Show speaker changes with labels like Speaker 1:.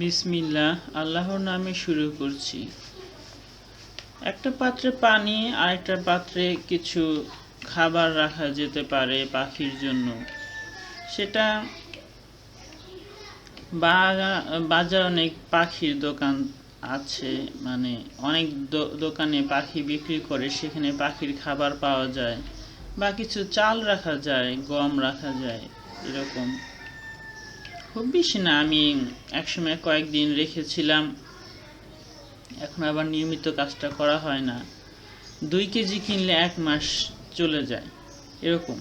Speaker 1: বিসমিল্লাহ, আল্লাহর নামে শুরু করছি। একটা পাত্রে পানি আর একটা পাত্রে কিছু খাবার রাখা যেতে পারে পাখির জন্য। সেটা বাজার অনেক পাখির দোকান আছে মানে অনেক দোকানে পাখি বিক্রি করে, সেখানে পাখির খাবার পাওয়া যায় বা কিছু চাল রাখা যায়, গম রাখা যায়, এরকম। খুব বেশি না, আমি একসময় কয়েকদিন রেখেছিলাম, এখন আবার নিয়মিত কাজটা করা হয় না। দুই কেজি কিনলে এক মাস চলে যায়, এরকম।